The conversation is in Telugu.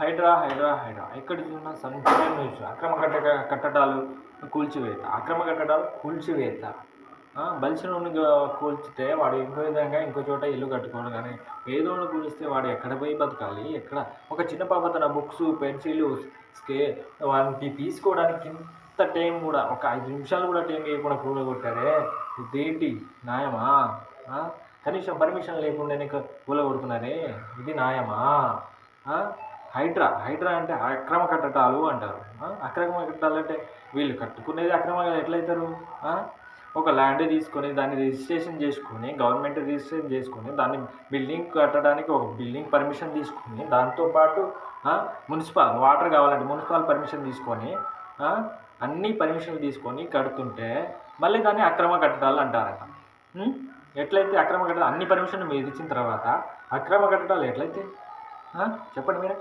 హైడ్రా హైడ్రా హైడ్రా. ఎక్కడ చూసినా సంచలన న్యూస్. అక్రమ కట్ట కట్టడాలు కూల్చివేత. అక్రమ కట్టడాలు కూల్చివేత. ఆ, కూల్చితే వాడు ఇంకో విధంగా ఇంకో చోట ఇల్లు కట్టుకోవడం కానీ ఏదో కూలిస్తే వాడు ఎక్కడ పోయి బతకాలి? ఎక్కడ? ఒక చిన్న పాప తన బుక్స్ పెన్సిల్ స్కే వాటికి తీసుకోవడానికి ఇంత టైం కూడా ఒక ఐదు నిమిషాలు కూడా టైం లేకుండా కూలగొట్టారే? ఇదేంటి? న్యాయమా? కనీసం పర్మిషన్ లేకుండానే కూలగొడుతున్నారే? ఇది న్యాయమా? హైడ్రా హైడ్రా అంటే అక్రమ కట్టడాలు అంటారు. అక్రమ కట్టడాలు అంటే వీళ్ళు కట్టుకునేది అక్రమంగా ఎట్లయితారు? ఒక ల్యాండ్ తీసుకొని దాన్ని రిజిస్ట్రేషన్ చేసుకొని గవర్నమెంట్ రిజిస్ట్రేషన్ చేసుకొని దాన్ని బిల్డింగ్ కట్టడానికి ఒక బిల్డింగ్ పర్మిషన్ తీసుకొని దాంతోపాటు ఆ, మున్సిపల్ వాటర్ కావాలంటే మున్సిపల్ పర్మిషన్ తీసుకొని అన్ని పర్మిషన్లు తీసుకొని కడుతుంటే మళ్ళీ దాన్ని అక్రమ కట్టడాలు అంటారట. ఎట్లయితే అక్రమ కట్టడాలు అన్ని పర్మిషన్లు మీరు ఇచ్చిన తర్వాత అక్రమ కట్టడాలు ఎట్లయితే? చెప్పండి మీరే.